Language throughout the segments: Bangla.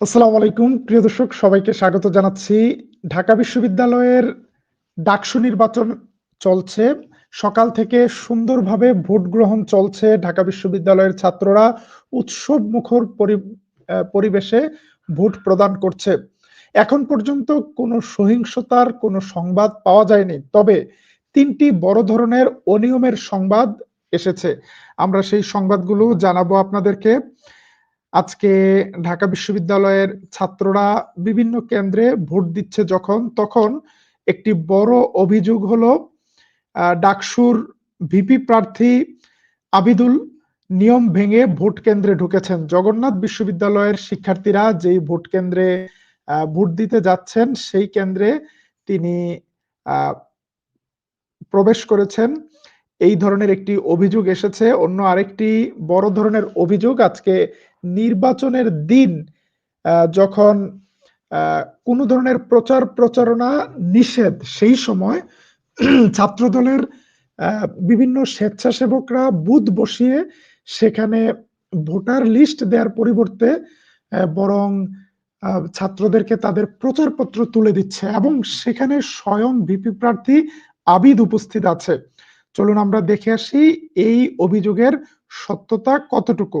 আসসালামু আলাইকুম। প্রিয় দর্শক, সবাইকে স্বাগত জানাচ্ছি। ঢাকা বিশ্ববিদ্যালয়ের ডাকসু নির্বাচন চলছে। সকাল থেকে সুন্দরভাবে ভোট গ্রহণ চলছে ঢাকা বিশ্ববিদ্যালয়ের ছাত্ররা। উৎসব মুখর পরিবেশে ভোট প্রদান করছে। এখন পর্যন্ত কোনো সহিংসতার কোনো সংবাদ পাওয়া যায়নি। তবে তিনটি বড় ধরনের অনিয়মের সংবাদ এসেছে। আমরা সেই সংবাদগুলো জানাব আপনাদেরকে। আজকে ঢাকা বিশ্ববিদ্যালয়ের ছাত্ররা বিভিন্ন কেন্দ্রে ভোট দিচ্ছে যখন, তখন একটি বড় অভিযোগ হলো ডাকসুর ভিপি প্রার্থী আবিদুল নিয়ম ভেঙে ভোট কেন্দ্রে ঢুকেছেন। জগন্নাথ বিশ্ববিদ্যালয়ের শিক্ষার্থীরা যেই ভোট কেন্দ্রে ভোট দিতে যাচ্ছেন, সেই কেন্দ্রে তিনি প্রবেশ করেছেন। এই ধরনের একটি অভিযোগ এসেছে। অন্য আরেকটি বড় ধরনের অভিযোগ আজকে নির্বাচনের দিন যখন কোনো ধরনের প্রচার প্রচারণা নিষেধ, সেই সময় ছাত্রদলের বিভিন্ন স্বেচ্ছাসেবকরা বুথ বসিয়ে সেখানে ভোটার লিস্ট দেওয়ার পরিবর্তে বরং ছাত্রদেরকে তাদের প্রচারপত্র তুলে দিচ্ছে এবং সেখানে স্বয়ং ভিপি প্রার্থী আবিদ উপস্থিত আছে। চলুন আমরা দেখে আসি এই অভিযোগের সত্যতা কতটুকু।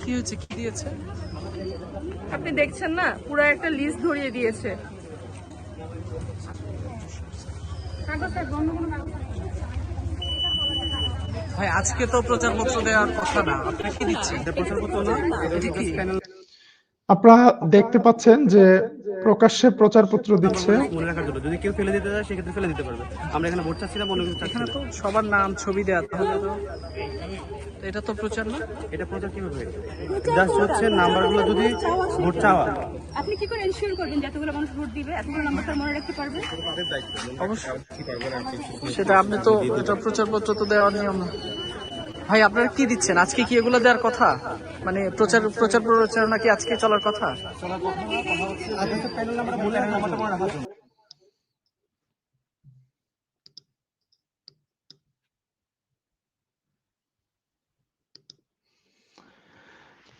কি হয়েছে কি দিয়েছে? আপনি দেখছেন না? পুরো একটা লিস্ট ধরিয়ে দিয়েছে। ভাই আজকে তো প্রচারপত্র দেওয়ার কথা না। আপনি কি দিচ্ছেন? প্রচারপত্র না আপনারা দেখতে পাচ্ছেন যে প্রকাশ্যে প্রচারপত্র দিচ্ছে। মনে রাখার জন্য। যদি কেউ ফেলে দিতে চায় সেক্ষেত্রে ফেলে দিতে পারবে। আমরা এখানে ভোট চাচ্ছিলাম অন্য কিছু এখানে তো সবার নাম ছবি দেওয়া তাহলে তো। তো এটা তো প্রচার না? এটা প্রচার কীভাবে জাস্ট হচ্ছে নাম্বারগুলো যদি ভোট চাওয়া। আপনি কি করে এনশিওর করবেন যে এতগুলো মানুষ ভোট দিবে? এতগুলো নাম্বারটা মনে রাখতে পারবেন? অবশ্যই। সেটা আপনি তো এটা প্রচারপত্র তো দেওয়ার নিয়ম না। ভাই আপনারা কি দিচ্ছেন আজকে কি এগুলো দেওয়ার কথা মানে প্রচার প্রচার প্রচারণা কি আজকে চলার কথা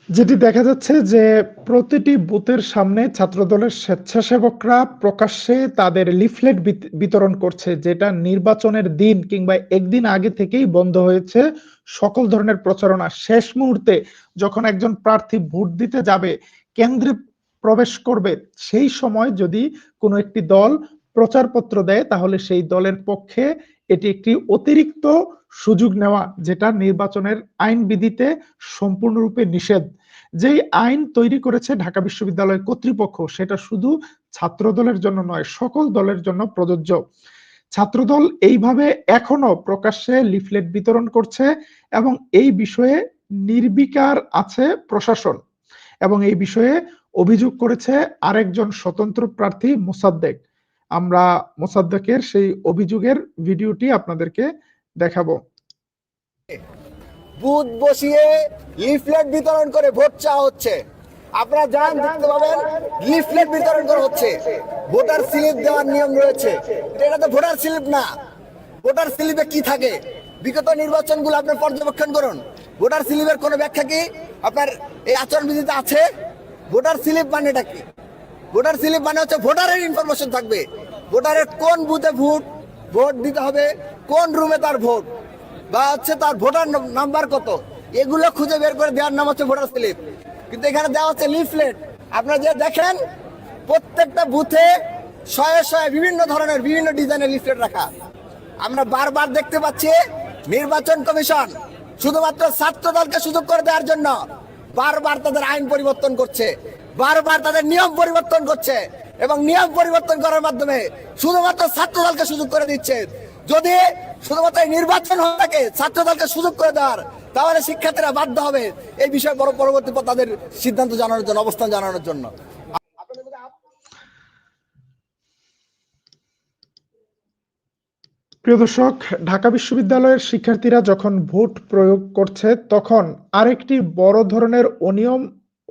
যেটি দেখা যাচ্ছে যে প্রতিটি বুথের সামনে ছাত্রদলের স্বেচ্ছাসেবকরা প্রকাশ্যে তাদের লিফলেট বিতরণ করছে, যেটা নির্বাচনের দিন কিংবা একদিন আগে থেকেই বন্ধ হয়েছে। সকল ধরনের প্রচারণা শেষ মুহূর্তে যখন একজন প্রার্থী ভোট দিতে যাবে, কেন্দ্রে প্রবেশ করবে, সেই সময় যদি কোনো একটি দল প্রচারপত্র দেয়, তাহলে সেই দলের পক্ষে এটি একটি অতিরিক্ত সুযোগ নেওয়া, যেটা নির্বাচনের আইন বিধিতে সম্পূর্ণরূপে নিষেধ। যেই আইন তৈরি করেছে ঢাকা বিশ্ববিদ্যালয় কর্তৃপক্ষ, সেটা শুধু ছাত্র দলের জন্য নয়, সকল দলের জন্য প্রযোজ্য। ছাত্রদল এইভাবে এখনও প্রকাশ্যে লিফলেট বিতরণ করছে এবং এই বিষয়ে নির্বিকার আছে প্রশাসন এবং এই বিষয়ে অভিযোগ করেছে আরেকজন স্বতন্ত্র প্রার্থী মোসাদ্দেক। আমরা মোসাদ্দেকের সেই অভিযোগের ভিডিওটি আপনাদেরকে দেখাবো। বুথ বসিয়ে লিফলেট বিতরণ করে ভোট চাওয়া হচ্ছে। আপনারা যান দেখতে পাবেন লিফলেট বিতরণ করা হচ্ছে। ভোটার স্লিপ দেওয়ার নিয়ম রয়েছে। এটা তো ভোটার স্লিপ না। ভোটার স্লিপে কি থাকে? বিগত নির্বাচনগুলো আপনি পর্যবেক্ষণ করুন। ভোটার স্লিপের কোনো ব্যাখ্যা কি? আপনার এই আচরণবিধিতে আছে? ভোটার স্লিপ মানেটা কি? ভোটার স্লিপ মানে হচ্ছে ভোটারের ইনফরমেশন থাকবে। ভোটারের কোন বুথে ভোট ভোট দিতে হবে, কোন রুমে তার ভোট, বা হচ্ছে তার ভোটার নাম্বার কত। এগুলো খুঁজে বের করে দেওয়ার নাম হচ্ছে ভোটার স্লিপ। কিন্তু এখানে দেওয়া হচ্ছে লিফলেট আপনারা যে দেখেন, প্রত্যেকটা বুথে শয়ে শয়ে বিভিন্ন ধরনের, বিভিন্ন ডিজাইনের লিফলেট রাখা। আমরা বারবার দেখতে পাচ্ছি নির্বাচন কমিশন শুধুমাত্র ছাত্র দলকে সুযোগ করে দেওয়ার জন্য বারবার তাদের আইন পরিবর্তন করছে। বারবার তাদের নিয়ম পরিবর্তন করছে এবং নিয়ম পরিবর্তন করার মাধ্যমে শুধুমাত্র ছাত্র দলকে সুযোগ করে দিচ্ছে। যদি শুধুমাত্র নির্বাচন হয়ে থাকে ছাত্র দলকে সুযোগ করে দেওয়ার, তাহলে শিক্ষার্থীরা বাধ্য হবে এই বিষয়ে বড় পরবর্তী তাদের সিদ্ধান্ত জানানোর জন্য, অবস্থান জানানোর জন্য। প্রিয় দর্শক, ঢাকা বিশ্ববিদ্যালয়ের শিক্ষার্থীরা যখন ভোট প্রয়োগ করছে, তখন আরেকটি বড় ধরনের অনিয়ম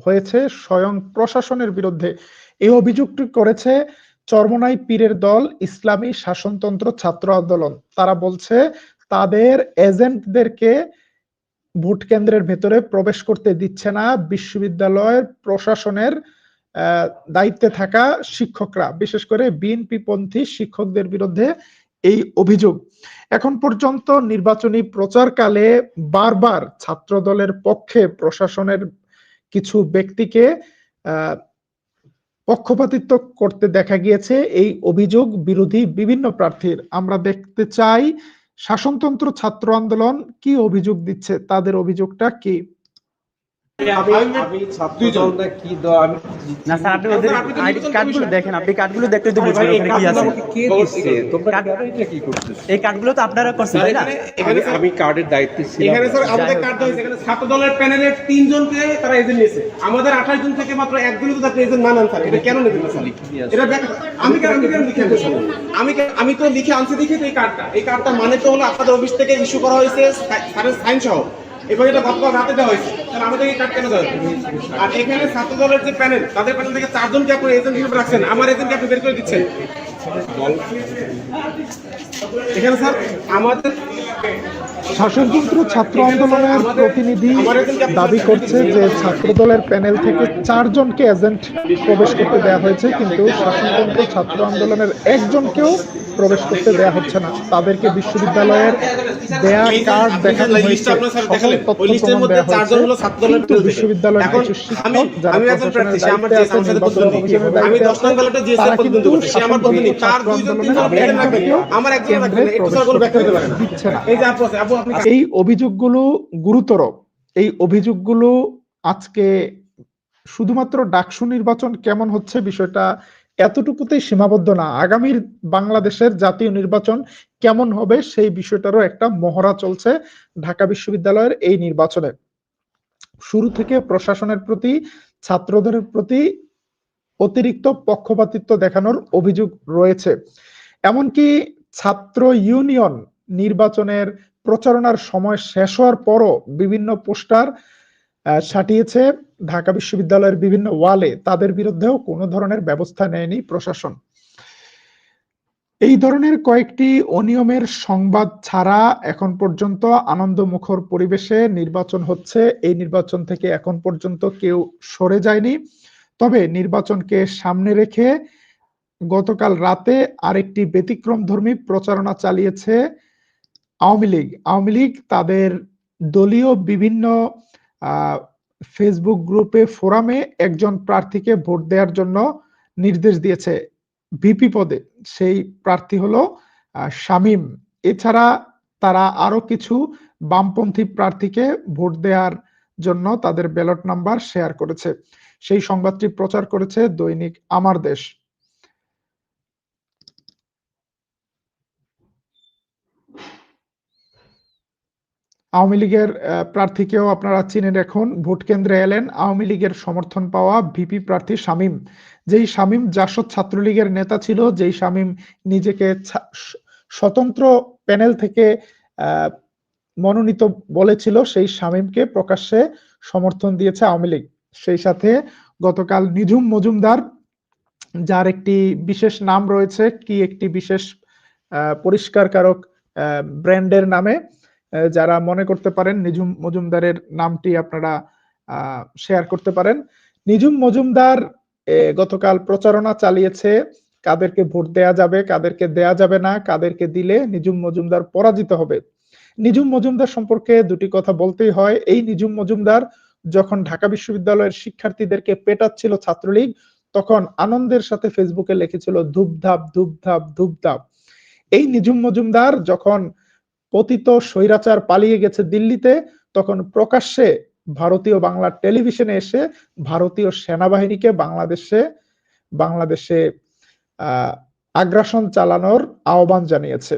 হয়েছে স্বয়ং প্রশাসনের বিরুদ্ধে। এই অভিযোগটি করেছে চরমনাই পীরের দল ইসলামী শাসনতন্ত্র ছাত্র আন্দোলন। তারা বলছে, তাদের এজেন্টদেরকে ভোট কেন্দ্রের ভেতরে প্রবেশ করতে দিচ্ছে না বিশ্ববিদ্যালয়ের প্রশাসনের দায়িত্বে থাকা শিক্ষকরা, বিশেষ করে বিএনপি পন্থী শিক্ষকদের বিরুদ্ধে এই অভিযোগ। এখন পর্যন্ত নির্বাচনী প্রচারকালে বারবার ছাত্র দলের পক্ষে প্রশাসনের কিছু ব্যক্তিকে পক্ষপাতিত্ব করতে দেখা গিয়েছে। এই অভিযোগ বিরোধী বিভিন্ন প্রার্থীর। আমরা দেখতে চাই শাসনতন্ত্র ছাত্র আন্দোলন কি অভিযোগ দিচ্ছে, তাদের অভিযোগটা কি? এই কার্ডগুলো তো আপনারা করছেন তাই না? এখানে আমি কার্ডের দায়িত্বে এখানে স্যার আমাদের কার্ড হয়েছে এখানে ছাত্র দলের প্যানেলের তিনজনকে তারা এজেন্ট নিয়েছে। আমাদের আঠাশ জন থেকে মাত্র একজনই তো এজেন্ট স্যার এটা কেন নেবেন স্যার? এটা আমি কেন লিখে আমি আমি তো লিখে আনছি দেখে এই কার্ডটা। এই কার্ডটা মানে তো হলো আপনাদের অফিস থেকে ইস্যু করা হয়েছে স্যারের সাইন সহ এবার এটা গতকাল রাতে দেওয়া হয়েছে? তাহলে আমাদের এই কার্ড কেন দেওয়া? আর এখানে ছাত্র দলের যে প্যানেল তাদের প্যানেল থেকে চারজনকে আপনি এজেন্ট হিসেবে রাখছেন। আমার এজেন্টকে আপনি বের করে দিচ্ছেন। এখানে স্যার আমাদের শাসনতন্ত্র ছাত্র আন্দোলনের প্রতিনিধি দাবি করছে যে ছাত্র দলের প্যানেল থেকে চারজনকে এজেন্ট প্রবেশ করতে দেওয়া হয়েছে কিন্তু শাসনতন্ত্র ছাত্র আন্দোলনের একজনকেও প্রবেশ করতে দেওয়া হচ্ছে না। তাদেরকে বিশ্ববিদ্যালয়ের দেয়া কার্ড দেখানো হয়েছে। আপনার স্যার সকল দেখালেন। তথ্য ওই লিস্টের মধ্যে চারজন হলো ছাত্র দলের বিরুদ্ধে। এখন আমি- আমি একজন প্রার্থী, সে আমার দায়িত্বে আমার সাথে প্রতিদ্বন্দ্বী। আমি দায়িত্বে দশ ব্যালটে GS এর প্রতিদ্বন্দ্বী করছি। সে আমার প্রতিনিধি। তার দুইজন তিনজন একজনকেও এজেন্ট আমার একজন কেন্দ্রে রাখবেন। একটু কোনো ব্যাখ্যা দিতে পারে না। এই যে আপু আছে, আপু আপনি এই অভিযোগগুলো গুরুতর এই অভিযোগগুলো আজকে শুধুমাত্র ডাকসু নির্বাচন কেমন হচ্ছে বিষয়টা এতটুকুতেই সীমাবদ্ধ না। আগামীর বাংলাদেশের জাতীয় নির্বাচন কেমন হবে সেই বিষয়টারও একটা মহড়া চলছে ঢাকা বিশ্ববিদ্যালয়ের এই নির্বাচনে। শুরু থেকে প্রশাসনের প্রতি, ছাত্রদের প্রতি অতিরিক্ত পক্ষপাতিত্ব দেখানোর অভিযোগ রয়েছে। এমনকি ছাত্র ইউনিয়ন নির্বাচনের প্রচারণার সময় শেষ হওয়ার পরও বিভিন্ন পোস্টার সাটিয়েছে ঢাকা বিশ্ববিদ্যালয়ের বিভিন্ন ওয়ালে তাদের বিরুদ্ধেও কোনো ধরনের ব্যবস্থা নেয়নি প্রশাসন। এই ধরনের কয়েকটি অনিয়মের সংবাদ ছাড়া এখন পর্যন্ত আনন্দমুখর পরিবেশে নির্বাচন হচ্ছে। এই নির্বাচন থেকে এখন পর্যন্ত কেউ সরে যায়নি। তবে নির্বাচনকে সামনে রেখে গতকাল রাতে আরেকটি ব্যতিক্রমধর্মী প্রচারণা চালিয়েছে আওয়ামী লীগ। আওয়ামী লীগ তাদের দলীয় বিভিন্ন ফেসবুক গ্রুপে, ফোরামে একজন প্রার্থীকে ভোট দেওয়ার জন্য নির্দেশ দিয়েছে ভিপি পদে। সেই প্রার্থী হলো শামীম। এছাড়া তারা আরও কিছু বামপন্থী প্রার্থীকে ভোট দেওয়ার জন্য তাদের ব্যালট নাম্বার শেয়ার করেছে। সেই সংবাদটি প্রচার করেছে দৈনিক আমার দেশ। আওয়ামী লীগের প্রার্থীকেও আপনারা চিনে এখন। ভোট কেন্দ্রে এলেন আওয়ামী লীগের সমর্থন পাওয়া ভিপি প্রার্থী শামীম। যেই শামীম জাসদ ছাত্রলীগের নেতা ছিল, যেই শামীম নিজেকে স্বতন্ত্র প্যানেল থেকে মনোনীত বলেছিল, সেই শামীমকে প্রকাশ্যে সমর্থন দিয়েছে আওয়ামী লীগ। সেই সাথে গতকাল নিঝুম মজুমদার, যার একটি বিশেষ নাম রয়েছে, কি একটি বিশেষ পরিষ্কারকারক ব্র্যান্ডের নামে যারা মনে করতে পারেন নিঝুম মজুমদারের নামটি আপনারা শেয়ার করতে পারেন। নিঝুম মজুমদার গতকাল প্রচারণা চালিয়েছে। কাদেরকে ভোট দেয়া যাবে, কাদেরকে দেয়া যাবে না, কাদেরকে দিলে নিঝুম মজুমদার পরাজিত হবে। নিঝুম মজুমদার সম্পর্কে দুটি কথা বলতেই হয়। এই নিঝুম মজুমদার যখন ঢাকা বিশ্ববিদ্যালয়ের শিক্ষার্থীদেরকে পেটাচ্ছিল ছাত্রলীগ, তখন আনন্দের সাথে ফেসবুকে লিখেছিল ধূপধাপ ধূপধাপ ধূপধাপ। এই নিঝুম মজুমদার যখন পতিত স্বৈরাচার পালিয়ে গেছে দিল্লিতে, তখন প্রকাশ্যে ভারতীয় বাংলার টেলিভিশনে এসে ভারতীয় সেনাবাহিনীকে বাংলাদেশে বাংলাদেশে আগ্রাসন চালানোর আহ্বান জানিয়েছে।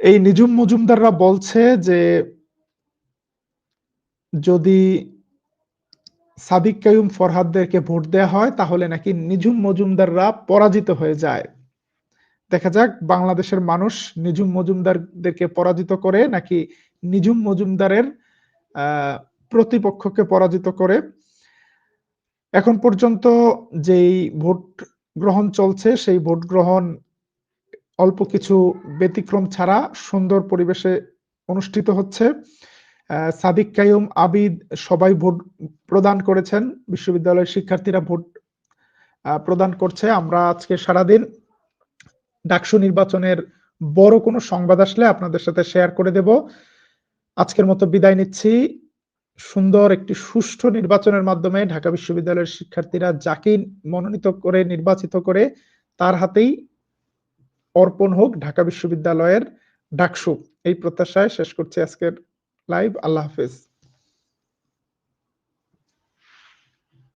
এই নিঝুম মজুমদাররা বলছে যে, যদি সাদিক কায়ুম ফরহাদদেরকে ভোট দেওয়া হয়, তাহলে নাকি নিঝুম মজুমদাররা পরাজিত হয়ে যায়। দেখা যাক, বাংলাদেশের মানুষ নিজুম মজুমদারদেরকে পরাজিত করে নাকি নিজুম মজুমদারের প্রতিপক্ষকে পরাজিত করে। এখন পর্যন্ত যেই ভোট গ্রহণ চলছে, সেই ভোট গ্রহণ অল্প কিছু ব্যতিক্রম ছাড়া সুন্দর পরিবেশে অনুষ্ঠিত হচ্ছে। সাদিক কায়ুম আবিদ সবাই ভোট প্রদান করেছেন। বিশ্ববিদ্যালয়ের শিক্ষার্থীরা ভোট প্রদান করছে। আমরা আজকে সারাদিন ডাকসু নির্বাচনের বড় কোনো সংবাদ আসলে আপনাদের সাথে শেয়ার করে দেব। আজকের মতো বিদায় নিচ্ছি। সুন্দর একটি সুষ্ঠু নির্বাচনের মাধ্যমে ঢাকা বিশ্ববিদ্যালয়ের শিক্ষার্থীরা যাকে মনোনীত করে, নির্বাচিত করে তার হাতেই অর্পণ হোক ঢাকা বিশ্ববিদ্যালয়ের ডাকসু। এই প্রত্যাশায় শেষ করছি আজকের লাইভ আল্লাহ হাফেজ।